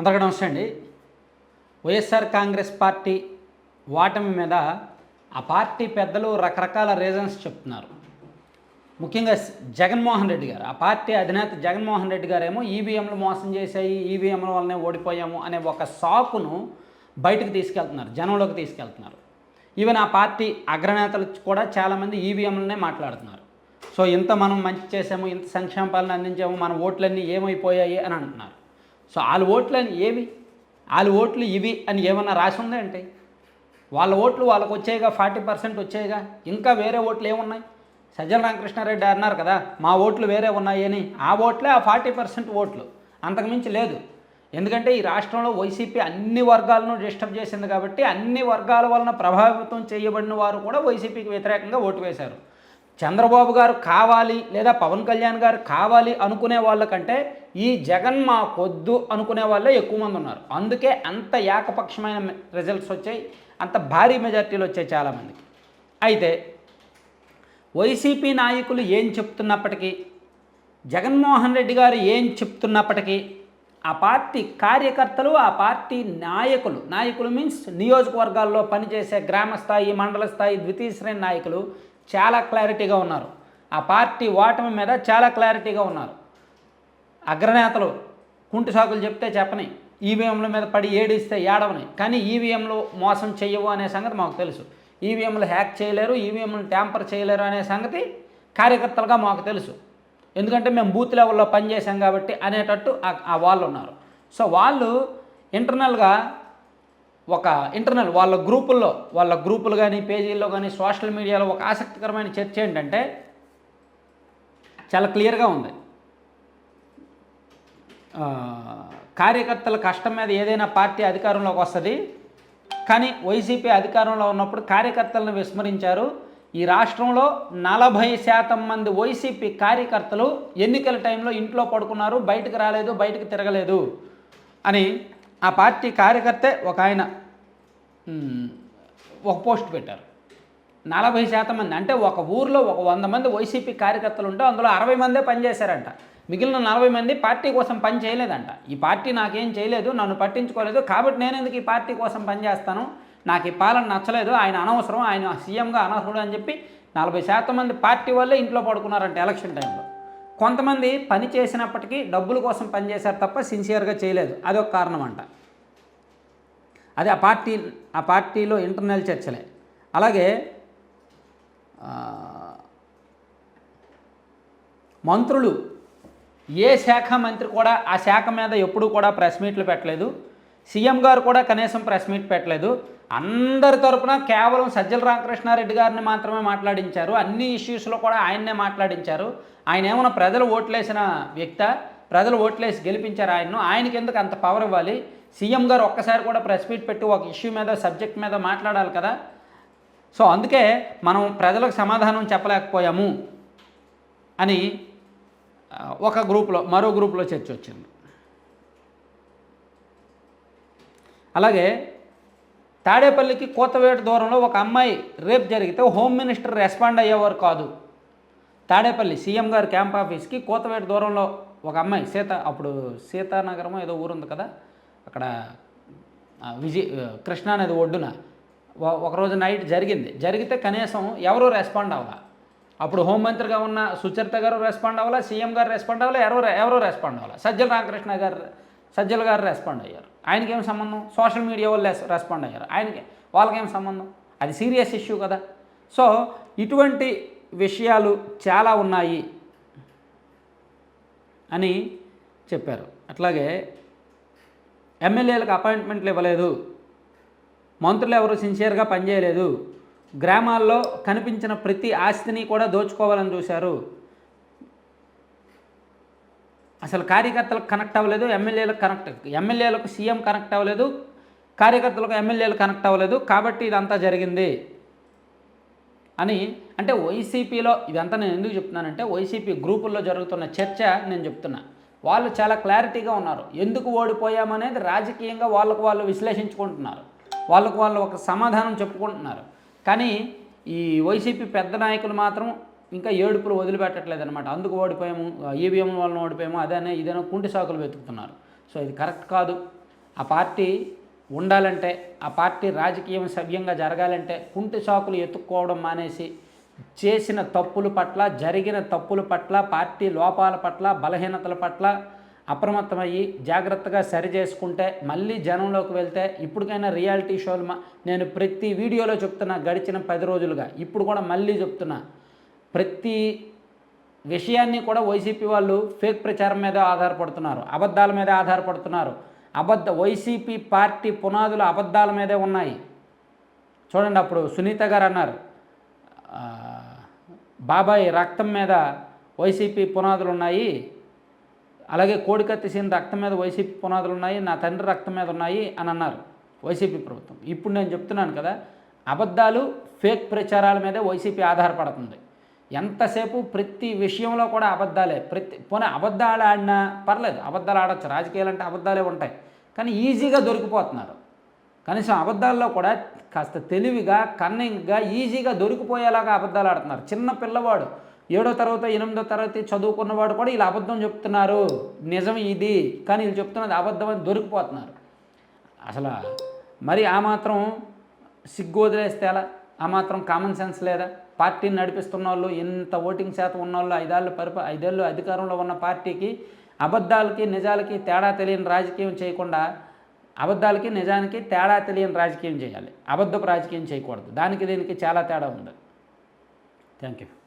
అందరికీ నమస్తే అండి. వైఎస్ఆర్ కాంగ్రెస్ పార్టీ ఓటమి మీద ఆ పార్టీ పెద్దలు రకరకాల రీజన్స్ చెప్తున్నారు. ముఖ్యంగా జగన్మోహన్ రెడ్డి గారు ఆ పార్టీ అధినేత జగన్మోహన్ రెడ్డి గారేమో ఈవీఎంలు మోసం చేశాయి ఈవీఎంల వల్లనే ఓడిపోయాము అనే ఒక సాకును బయటకు తీసుకెళ్తున్నారు జనంలోకి తీసుకెళ్తున్నారు. ఈవెన్ ఆ పార్టీ అగ్రనేతలు కూడా చాలామంది ఈవీఎంలనే మాట్లాడుతున్నారు. సో ఇంత మనం మంచి చేసాము ఇంత సంక్షేమ పాలన అందించాము మన ఓట్లన్నీ ఏమైపోయాయి అని అంటున్నారు. సో వాళ్ళ అని ఏవి? వాళ్ళ ఓట్లు ఇవి అని ఏమన్నా రాసి ఉందా అంటే? వాళ్ళ ఓట్లు వాళ్ళకు వచ్చాయిగా ఫార్టీ పర్సెంట్ వచ్చాయిగా ఇంకా వేరే ఓట్లు ఏమున్నాయి? సజ్జల రామకృష్ణారెడ్డి అన్నారు కదా మా ఓట్లు వేరే ఉన్నాయి అని. ఆ ఓట్లే ఆ ఫార్టీ పర్సెంట్ ఓట్లు. అంతకుమించి లేదు. ఎందుకంటే ఈ రాష్ట్రంలో వైసీపీ అన్ని వర్గాలను డిస్టర్బ్ చేసింది కాబట్టి అన్ని వర్గాల వలన ప్రభావితం చేయబడిన వారు కూడా వైసీపీకి వ్యతిరేకంగా ఓటు వేశారు. చంద్రబాబు గారు కావాలి లేదా పవన్ కళ్యాణ్ గారు కావాలి అనుకునే వాళ్ళకంటే ఈ జగన్ మా కొద్దు అనుకునే వాళ్ళే ఎక్కువ మంది ఉన్నారు. అందుకే అంత ఏకపక్షమైన రిజల్ట్స్ వచ్చాయి. అంత భారీ మెజార్టీలు వచ్చాయి చాలామందికి అయితే వైసీపీ నాయకులు ఏం చెప్తున్నప్పటికీ జగన్మోహన్ రెడ్డి గారు ఏం చెప్తున్నప్పటికీ ఆ పార్టీ కార్యకర్తలు ఆ పార్టీ నాయకులు నాయకులు మీన్స్ నియోజకవర్గాల్లో పనిచేసే గ్రామ స్థాయి మండల స్థాయి ద్వితీయ శ్రేణి నాయకులు చాలా క్లారిటీగా ఉన్నారు. ఆ పార్టీ ఓటమి మీద చాలా క్లారిటీగా ఉన్నారు. అగ్రనేతలు కుంటి సాకులు చెప్తే చెప్పని ఈవీఎంల మీద పడి ఏడిస్తే ఏడవని కానీ ఈవీఎంలు మోసం చెయ్యవు అనే సంగతి మాకు తెలుసు. ఈవీఎంలు హ్యాక్ చేయలేరు ఈవీఎంలు ట్యాంపర్ చేయలేరు అనే సంగతి కార్యకర్తలుగా మాకు తెలుసు. ఎందుకంటే మేము బూత్ లెవెల్లో పనిచేసాం కాబట్టి అనేటట్టు ఆ వాళ్ళు ఉన్నారు. సో వాళ్ళు ఇంటర్నల్గా ఒక ఇంటర్నల్ వాళ్ళ గ్రూపుల్లో వాళ్ళ గ్రూపులు కానీ పేజీల్లో కానీ సోషల్ మీడియాలో ఒక ఆసక్తికరమైన చర్చ ఏంటంటే చాలా క్లియర్గా ఉంది. కార్యకర్తల కష్టం మీద ఏదైనా పార్టీ అధికారంలోకి వస్తుంది కానీ వైసీపీ అధికారంలో ఉన్నప్పుడు కార్యకర్తలను విస్మరించారు. ఈ రాష్ట్రంలో నలభై శాతం మంది వైసీపీ కార్యకర్తలు ఎన్నికల టైంలో ఇంట్లో పడుకున్నారు బయటకు రాలేదు బయటకు తిరగలేదు అని ఆ పార్టీ కార్యకర్తే ఒక ఆయన ఒక పోస్ట్ పెట్టారు. నలభై శాతం మంది అంటే ఒక ఊర్లో ఒక వంద మంది వైసీపీ కార్యకర్తలు ఉంటే అందులో అరవై మందే పనిచేశారంట. మిగిలిన నలభై మంది పార్టీ కోసం పని చేయలేదంట. ఈ పార్టీ నాకేం చేయలేదు నన్ను పట్టించుకోలేదు కాబట్టి నేను ఎందుకు ఈ పార్టీ కోసం పనిచేస్తాను నాకు ఈ పాలన నచ్చలేదు ఆయన అనవసరం ఆయన సీఎంగా అనర్హుడు అని చెప్పి నలభై శాతం మంది పార్టీ వల్లే ఇంట్లో పడుకున్నారంట ఎలక్షన్ టైంలో. కొంతమంది పని చేసినప్పటికీ డబ్బుల కోసం పనిచేశారు తప్ప సిన్సియర్గా చేయలేదు. అదొక కారణం అంట. అది ఆ పార్టీ ఆ పార్టీలో ఇంటర్నల్ చర్చలే. అలాగే మంత్రులు ఏ శాఖ మంత్రి కూడా ఆ శాఖ మీద ఎప్పుడూ కూడా ప్రెస్ మీట్లు పెట్టలేదు. సీఎం గారు కూడా కనీసం ప్రెస్ మీట్ పెట్టలేదు. అందరి తరపున కేవలం సజ్జల రామకృష్ణారెడ్డి గారిని మాత్రమే మాట్లాడించారు. అన్ని ఇష్యూస్లో కూడా ఆయన్నే మాట్లాడించారు. ఆయన ఏమైనా ప్రజలు ఓట్లేసిన వ్యక్త ప్రజలు ఓట్లేసి గెలిపించారు ఆయన్ను. ఆయనకి ఎందుకు అంత పవర్ ఇవ్వాలి? సీఎం గారు ఒక్కసారి కూడా ప్రెస్ మీట్ పెట్టి ఒక ఇష్యూ మీద సబ్జెక్ట్ మీద మాట్లాడాలి కదా. సో అందుకే మనం ప్రజలకు సమాధానం చెప్పలేకపోయాము అని ఒక గ్రూప్లో మరో గ్రూప్లో చర్చ వచ్చింది. అలాగే తాడేపల్లికి కోతవేట దూరంలో ఒక అమ్మాయి రేప్ జరిగితే హోమ్ మినిస్టర్ రెస్పాండ్ అయ్యేవారు కాదు. తాడేపల్లి సీఎం గారు క్యాంప్ ఆఫీస్కి కోతవేట దూరంలో ఒక అమ్మాయి సీత అప్పుడు సీతానగరమో ఏదో ఊరుంది కదా అక్కడ విజయ్ కృష్ణా నది ఒడ్డున. ఒకరోజు నైట్ జరిగింది. జరిగితే కనీసం ఎవరు రెస్పాండ్ అవ్వాల. అప్పుడు హోంమంత్రిగా ఉన్న సుచరిత గారు రెస్పాండ్ అవ్వాలా సీఎం గారు రెస్పాండ్ అవ్వాలా ఎవరు ఎవరు రెస్పాండ్ అవ్వాలా? సజ్జల రామకృష్ణ గారు సజ్జల గారు రెస్పాండ్ అయ్యారు. ఆయనకేం సంబంధం? సోషల్ మీడియా వాళ్ళు రెస్పాండ్ అయ్యారు. ఆయనకి వాళ్ళకేం సంబంధం? అది సీరియస్ ఇష్యూ కదా. సో ఇటువంటి విషయాలు చాలా ఉన్నాయి అని చెప్పారు. అట్లాగే ఎమ్మెల్యేలకు అపాయింట్మెంట్లు ఇవ్వలేదు. మంత్రులు ఎవరు సిన్సియర్గా పనిచేయలేదు. గ్రామాల్లో కనిపించిన ప్రతి ఆస్తిని కూడా దోచుకోవాలని చూశారు. అసలు కార్యకర్తలకు కనెక్ట్ అవ్వలేదు ఎమ్మెల్యేలకు కనెక్ట్ ఎమ్మెల్యేలకు సీఎం కనెక్ట్ అవ్వలేదు కార్యకర్తలకు ఎమ్మెల్యేలు కనెక్ట్ అవ్వలేదు కాబట్టి ఇదంతా జరిగింది అని అంటే వైసీపీలో ఇదంతా నేను ఎందుకు చెప్తున్నానంటే వైసీపీ గ్రూపుల్లో జరుగుతున్న చర్చ నేను చెప్తున్నా. వాళ్ళు చాలా క్లారిటీగా ఉన్నారు. ఎందుకు ఓడిపోయామనేది రాజకీయంగా వాళ్ళకు వాళ్ళు విశ్లేషించుకుంటున్నారు. వాళ్ళకు వాళ్ళు ఒక సమాధానం చెప్పుకుంటున్నారు. కానీ ఈ వైసీపీ పెద్ద నాయకులు మాత్రం ఇంకా ఏడుపులు వదిలిపెట్టట్లేదు అనమాట అందుకు ఓడిపోయాము ఈవీఎం వలన ఓడిపోయాము అదనే ఇదనే కుంటి సాకులు వెతుకుతున్నారు. సో ఇది కరెక్ట్ కాదు. ఆ పార్టీ ఉండాలంటే ఆ పార్టీ రాజకీయం సవ్యంగా జరగాలంటే కుంటి సాకులు ఎత్తుక్కోవడం మానేసి చేసిన తప్పుల పట్ల జరిగిన తప్పుల పట్ల పార్టీ లోపాల పట్ల బలహీనతల పట్ల అప్రమత్తమయ్యి జాగ్రత్తగా సరి చేసుకుంటే మళ్ళీ జనంలోకి వెళ్తే ఇప్పటికైనా రియాలిటీ షోలు మా నేను ప్రతి వీడియోలో చెప్తున్నా గడిచిన పది రోజులుగా. ఇప్పుడు కూడా మళ్ళీ చెప్తున్నా ప్రతి విషయాన్ని కూడా వైసీపీ వాళ్ళు ఫేక్ ప్రచారం మీద ఆధారపడుతున్నారు అబద్ధాల మీద ఆధారపడుతున్నారు. అబద్ధ వైసీపీ పార్టీ పునాదులు అబద్ధాల మీదే ఉన్నాయి. చూడండి అప్పుడు సునీత గారు అన్నారు బాబాయ్ రక్తం మీద వైసీపీ పునాదులు ఉన్నాయి అలాగే కోడికత్తి సీన్ రక్తం మీద వైసీపీ పునాదులు ఉన్నాయి నా తండ్రి రక్తం మీద ఉన్నాయి అని అన్నారు వైసీపీ ప్రభుత్వం. ఇప్పుడు నేను చెప్తున్నాను కదా అబద్ధాలు ఫేక్ ప్రచారాల మీదే వైసీపీ ఆధారపడుతుంది. ఎంతసేపు ప్రతి విషయంలో కూడా అబద్ధాలే. ప్రతి పోనీ అబద్ధాలు ఆడినా పర్లేదు. అబద్ధాలు ఆడచ్చు. రాజకీయాలు అంటే అబద్ధాలే ఉంటాయి. కానీ ఈజీగా దొరికిపోతున్నారు. కనీసం అబద్ధాల్లో కూడా కాస్త తెలివిగా కన్నింగ్గా ఈజీగా దొరికిపోయేలాగా అబద్ధాలు ఆడుతున్నారు. చిన్న పిల్లవాడు ఏడో తరగతి ఎనిమిదో తరగతి చదువుకున్నవాడు కూడా ఇలా అబద్ధం చెప్తున్నారు. నిజం ఇది. కానీ వీళ్ళు చెప్తున్నది అబద్ధం అని దొరికిపోతున్నారు. అసలు మరి ఆ మాత్రం సిగ్గు వదిలేస్తే ఎలా? ఆ మాత్రం కామన్ సెన్స్ లేదా? పార్టీని నడిపిస్తున్న వాళ్ళు ఇంత ఓటింగ్ శాతం ఉన్న వాళ్ళు ఐదేళ్ళు పరిప ఐదేళ్ళు అధికారంలో ఉన్న పార్టీకి అబద్ధాలకి నిజాలకి తేడా తెలియని రాజకీయం చేయకుండా అబద్ధాలకి నిజానికి తేడా తెలియని రాజకీయం చేయాలి. అబద్ధపు రాజకీయం చేయకూడదు. దానికి దీనికి చాలా తేడా ఉంది. Thank you